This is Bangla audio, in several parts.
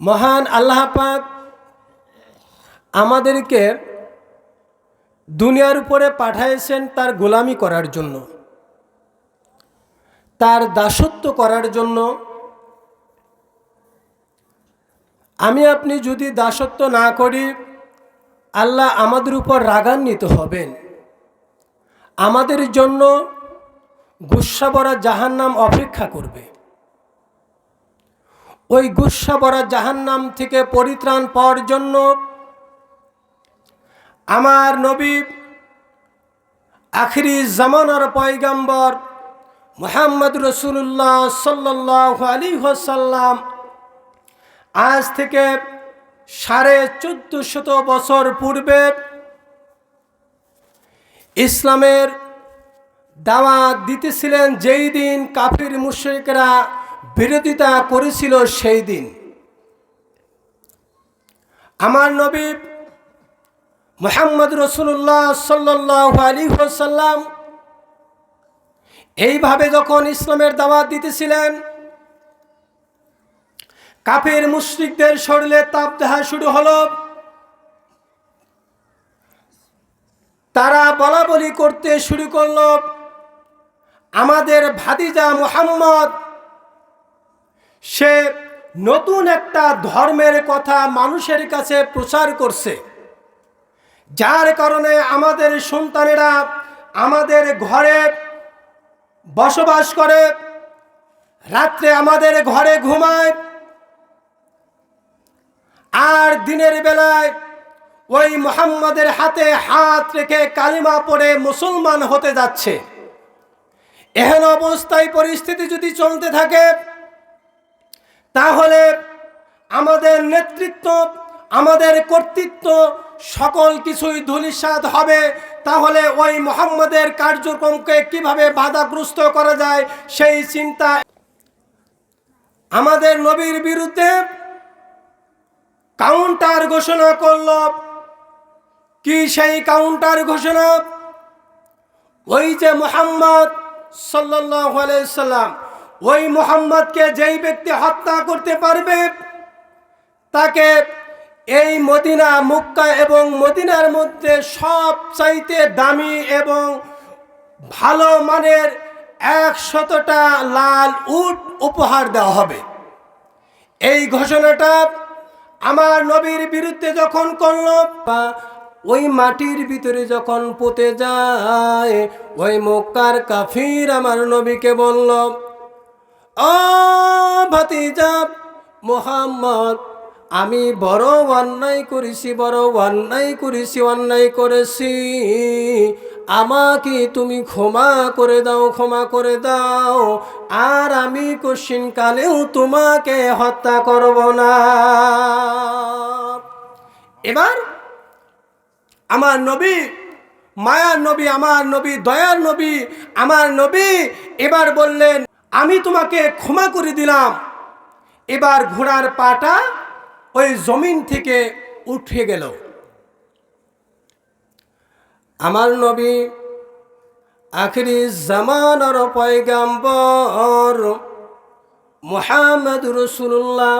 মহান আল্লাহ পাক আমাদেরকে দুনিয়ার উপরে পাঠাইছেন তার গোলামি করার জন্য, তার দাসত্ব করার জন্য। আমি আপনি যদি দাসত্ব না করি, আল্লাহ আমাদের উপর রাগান্বিত হবেন। আমাদের জন্য গুসা ভরা জাহান্নাম অপেক্ষা করবে। ওই গুসা ভরা জাহান্নাম থেকে পরিত্রাণ পাওয়ার জন্য আমার নবী আখিরি জামানার পয়গাম্বর মোহাম্মদ রসুল্লাহ সাল্লাহ আলী সাল্লাম আজ থেকে সাড়ে চোদ্দ শত বছর পূর্বে ইসলামের দাওয়াত দিতেছিলেন যেই দিন কাফির মুশ্রিকরা বিরোধিতা করেছিল সেই দিন। আমার নবী মোহাম্মদ রসুল্লাহ সাল্লাহ আলী সাল্লাম এইভাবে যখন ইসলামের দাওয়াত দিতেছিলেন, কাফের মুশ্রিকদের শরীরে তাপ দেহা শুরু হলো। তারা বলা বলি করতে শুরু করল। আমাদের ভাতিজা মোহাম্মদ সে নতুন একটা ধর্মের কথা মানুষের কাছে প্রচার করছে। যার কারণে আমাদের সন্তানেরা আমাদের ঘরে বসবাস করে, রাত্রে আমাদের ঘরে ঘুমায়, আর দিনের বেলায় ওই মোহাম্মদের হাতে হাত রেখে কালিমা পড়ে মুসলমান হতে যাচ্ছে। এহেন অবস্থায় পরিস্থিতি যদি চলতে থাকে তাহলে আমাদের নেতৃত্ব, আমাদের কর্তৃত্ব সকল কিছুই ধুলিসাদ হবে। তাহলে ওই মোহাম্মদের কার্যক্রমকে কীভাবে বাধাগ্রস্ত করা যায় সেই চিন্তা আমাদের নবীর বিরুদ্ধে কাউন্টার ঘোষণা করল। কি সেই কাউন্টার ঘোষণা? ওই যে মোহাম্মদ সাল্লাম ওই মোহাম্মদকে যেই ব্যক্তি হত্যা করতে পারবে, তাকে এই মদিনা, মুক্কা এবং মদিনার মধ্যে সব চাইতে দামি এবং ভালো মানের একশতটা লাল উট উপহার দেওয়া হবে। এই ঘোষণাটা আমার নবীর বিরুদ্ধে যখন করল, বা ওই মাটির ভিতরে যখন পুঁতে যায়, ওই মক্কার কাফির আমার নবীকে বলল ও ভাতিজা মোহাম্মদ, আমি বড় অন্যায় করেছি, বড় অন্যায় করেছি অন্যায় করেছি। আমাকে তুমি ক্ষমা করে দাও, ক্ষমা করে দাও। আর আমি কালেও তোমাকে হত্যা করব না। এবার আমার নবী, মায়ার নবী, আমার নবী, দয়ার নবী, আমার নবী এবার বললেন আমি তোমাকে ক্ষমা করে দিলাম। এবার ঘোড়ার পাটা ওই জমিন থেকে উঠে গেল। আমার নবী আখরি জামানার পয়গাম্বর মোহাম্মদ রসুল্লাহ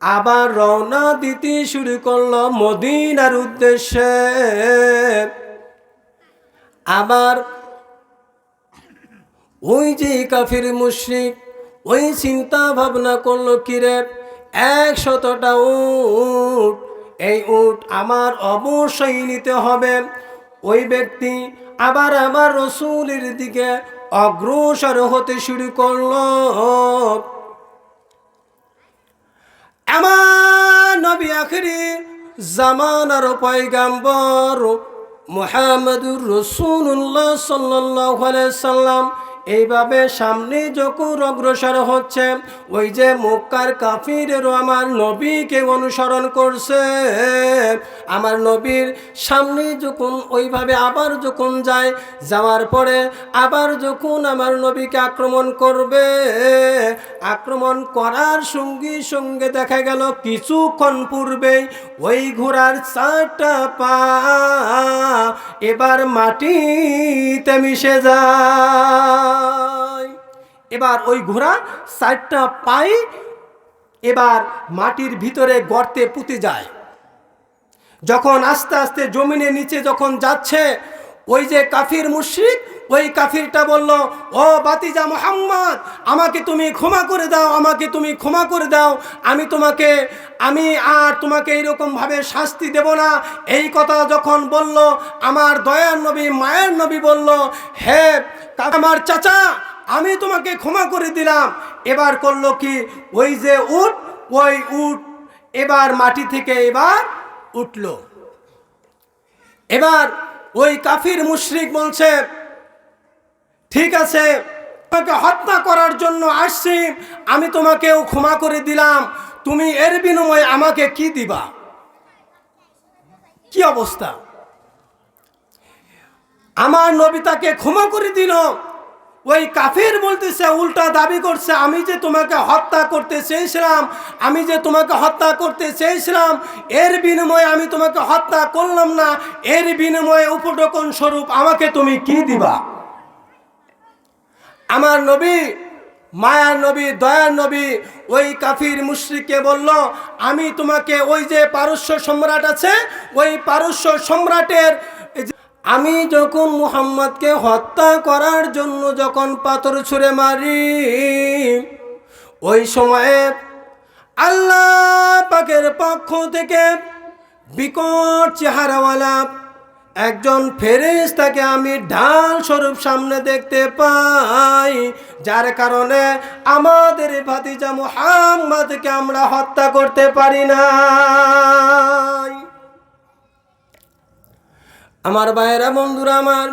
আবার রওনা দিতে শুরু করল মদিনার উদ্দেশ্যে। আবার ওই যে কাফির মুশ্রিক, ওই চিন্তা ভাবনা করল কিরে একশতটা উট, এই উট আমার অবশ্যই নিতে হবে। ওই ব্যক্তি আবার আমার রসুলের দিকে অগ্রসর হতে শুরু করল। আমার নবী আখরি জামানার পয়গাম্বর মোহাম্মদুর রসুল্লাহ সাল্লাহ সাল্লাম এইভাবে সামনে যখন অগ্রসর হচ্ছে, ওই যে মক্কার কাফিরেরও আমার নবীকে অনুসরণ করছে। আমার নবীর সামনে যখন ওইভাবে আবার যখন যায়, যাওয়ার পরে আবার যখন আমার নবীকে আক্রমণ করবে, আক্রমণ করার সঙ্গে সঙ্গে দেখা গেল কিছুক্ষণ পূর্বেই ওই ঘোড়ার চারটা পা এবার মাটিতে মিশে যায়। এবার ওই ঘোড়া চারটা পাই, এবার মাটির ভিতরে গর্তে পুঁতে যায়। যখন আস্তে আস্তে জমিনের নিচে যখন যাচ্ছে, ওই যে কাফির মুশ্রিক, ওই কাফিরটা বলল, ও বাতিজা মোহাম্মদ, আমাকে তুমি ক্ষমা করে দাও, আমাকে তুমি ক্ষমা করে দাও। আমি তোমাকে, আমি আর তোমাকে এইরকমভাবে শাস্তি দেব না। এই কথা যখন বলল, আমার দয়ার নবী, মায়ের নবী বলল, হে আমার চাচা আমি তোমাকে ক্ষমা করে দিলাম। এবার করল কি? ওই যে উট, ওই উট এবার মাটি থেকে এবার উঠল। এবার ওই কাফির মুশরিক বলছে, ঠিক আছে, তোমাকে হত্যা করার জন্য আসছি। আমি তোমাকেও ক্ষমা করে দিলাম। তুমি এর বিনিময়ে আমাকে কি দিবা? কি অবস্থা? আমার নবী তাকে ক্ষমা করে দিল। ওই কাফের বলতেছে, উল্টা দাবি করছে, আমি যে তোমাকে হত্যা করতে চেয়েছিলাম, আমি যে তোমাকে হত্যা করতে চেয়েছিলাম, এর বিনিময়ে আমি তোমাকে হত্যা করলাম না, এর বিনিময়ে উপটকন স্বরূপ আমাকে তুমি কি দিবা? আমার নবী, মায়ার নবী, দয়ার নবী, ওই কাফির মুশ্রিককে বলল, আমি তোমাকে ওই যে পারস্য সম্রাট আছে, ওই পারস্য সম্রাটের আমি যখন মুহাম্মদকে হত্যা করার জন্য যখন পাথর ছুঁড়ে মারি, ওই সময়ে আল্লাহ পাকের পক্ষ থেকে বিকট চেহারাওয়ালা একজন ফেরেস তাকে আমি ঢাল স্বরূপ সামনে দেখতে পাই, যার কারণে আমাদের ভাতিজা মুহাম্মদকে আমরা হত্যা করতে পারি না আমার ভাইয়েরা, বন্ধুরা আমার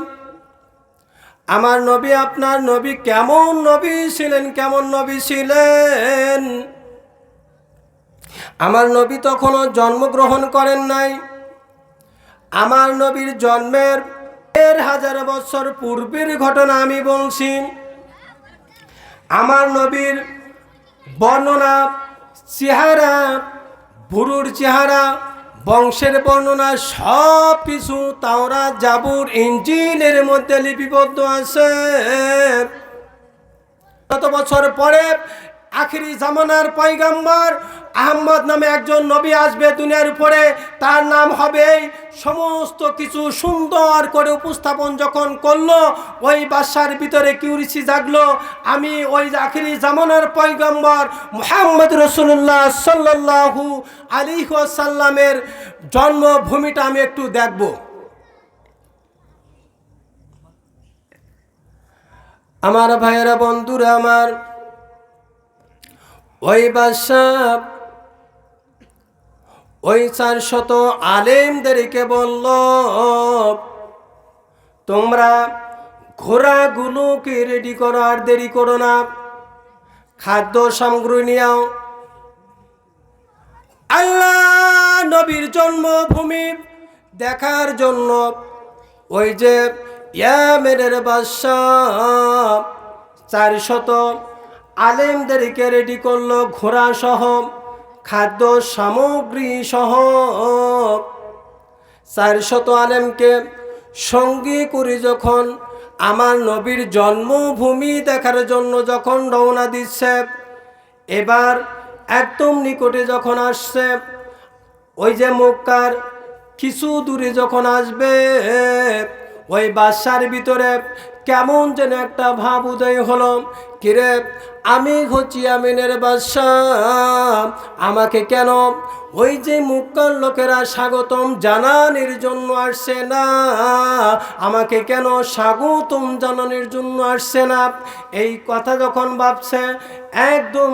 আমার নবী আপনার নবী কেমন নবী ছিলেন, কেমন নবী ছিলেন? আমার নবী তখনও জন্মগ্রহণ করেন নাই। আমার নবীর জন্মের দেড় হাজার বছর পূর্বের ঘটনা আমি বলছি। আমার নবীর বর্ণনা, চেহারা, ভুরুর চেহারা বংশের বর্ণনা সব কিছু তাওরা জাবুর ইঞ্জিনের মধ্যে লিপিবদ্ধ আছে। কত বছর পরে আখিরি জামানার পয়গাম্বর আহম্মদ নামে একজন নবী আসবে দুনিয়ার উপরে, তার নাম হবে সমস্ত কিছু সুন্দর করে উপস্থাপন যখন করল, ওই বাসার ভিতরে কিউরিসি জাগলো। আমি ওই আখিরি জামানার পয়গম্বর মুহাম্মদ রসুল্লাহ সাল্লাহু আলী সাল্লামের জন্মভূমিটা আমি একটু দেখব। আমার ভাইয়েরা বন্ধুরা আমার, ওই বাদশাহ ওই চার শত আলেমদেরকে বলল, তোমরা ঘোড়াগুলোকে রেডি করো আর দেরি করো না? খাদ্য সামগ্রী নিয়েও। আল্লাহ নবীর জন্মভূমি দেখার জন্য ওই যে ইয়ামেনের বাদশাহ চারশত আলেমদেরকে রেডি করল ঘোড়া সহ খাদ্য সামগ্রী সহ চার চারশত আলেমকে সঙ্গী করে যখন আমার নবীর জন্মভূমি দেখার জন্য যখন রওনা দিচ্ছে, এবার একদম নিকটে যখন আসছে, ওই যে মক্কার কিছু দূরে যখন আসবে, ওই বাসার ভিতরে কেমন যেন একটা ভাব উদয় হলো। কিরে, আমি হচ্ছি আমিনের বাদশাহ। আমাকে কেন ওই যে মুক্কার লোকেরা স্বাগতম জানানির জন্য আসছে না? আমাকে কেন স্বাগতম জানানোর জন্য আসছে না? এই কথা যখন ভাবছে, একদম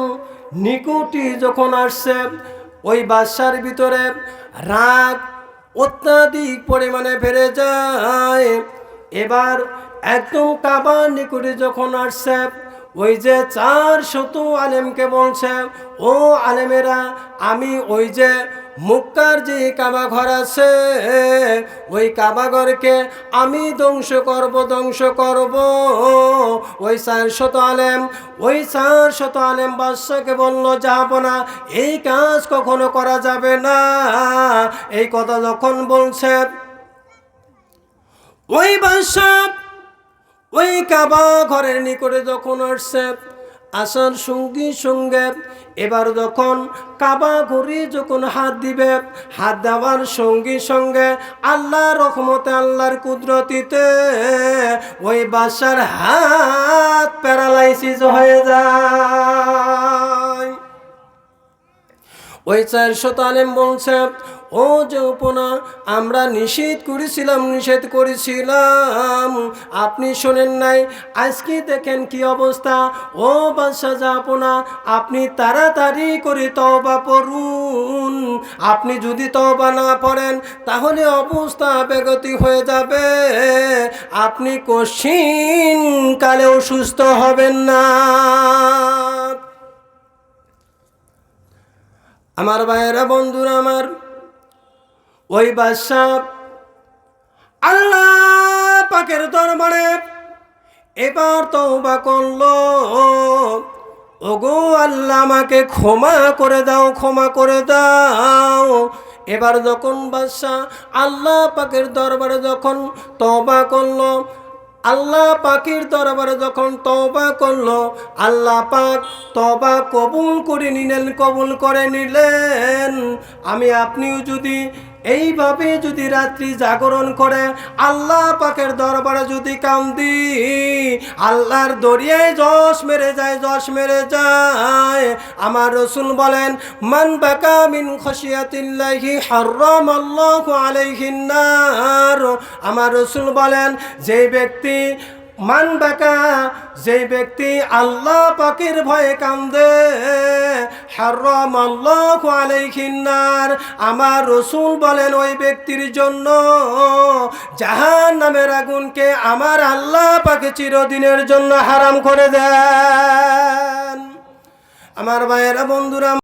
নিকুটি যখন আসছে, ওই বাসার ভিতরে রাগ অত্যাধিক পরিমাণে বেড়ে যায়। এবার একদম কাবার নিকটে যখন আসছে, ওই যে চার শত আলেমকে বলছে, ও আলেমেরা, আমি ওই যে মুক্কার যে কাবা ঘর আছে, ওই কাবা ঘরকে আমি ধ্বংস করব ধ্বংস করব। ওই চার শত আলেম, ওই চার শত আলেম বাদশাকে বলল যাব না, এই কাজ কখনো করা যাবে না। এই কথা যখন বলছে ওই বাদশাহ ওই কাবা ঘরের নিকটে যখন আসছে, আসার সঙ্গে সঙ্গে এবার যখন কাবা ঘুরে যখন হাত দিবে, হাত দেওয়ার সঙ্গে সঙ্গে আল্লাহ রহমতে আল্লাহর কুদরতিতে ওই বাসার হাত প্যারালাইসিস হয়ে যায়। ওই চার তালেম বলছে ও যে উপনা, আমরা নিষেধ করেছিলাম নিষেধ করেছিলাম। আপনি শোনেন নাই, আজকে দেখেন কি অবস্থা। ও বাদশাহ জাপনা আপনি তাড়াতাড়ি করে তবা পড়ুন আপনি যদি তবা না পড়েন তাহলে অবস্থা বেগতি হয়ে যাবে। আপনি কশিন কালেও সুস্থ হবেন না। আমার ভাইয়েরা, বন্ধুরা আমার ওই বাদশাহ আল্লাহ পাকের দরবারে এবার তওবা করল। ওগো আল্লাহ, আমাকে ক্ষমা করে দাও, ক্ষমা করে দাও। এবার যখন বাদশাহ আল্লাহ পাকের দরবারে যখন তবা করল, আল্লাহ পাকের দরবারে যখন তবা করল, আল্লাহ পাক তবা কবুল করে নিলেন, কবুল করে নিলেন। আমি আপনিও যদি এইভাবে যদি রাত্রি জাগরণ করে, আল্লাহ পাকের দরবারে যদি কান্দি, আল্লাহর দরিয়ায় যশ মেরে যায় যশ মেরে যায়। আমার রসুল বলেন, মান বাকা মিন খসিয়াতিল্লাহি হারাম আল্লাহ আলাইহিন নার। আমার রসুল বলেন, যে ব্যক্তি মান বাকা, যে ব্যক্তি আল্লাহ পাকের ভয়ে কান্দে, হারাম আল্লাহ আলাইহিন্নার আমার রসুল বলেন, ওই ব্যক্তির জন্য জাহান নামের আগুনকে আমার আল্লাহ পাকে চিরদিনের জন্য হারাম করে দেন। আমার ভাইয়েরা, বন্ধুরা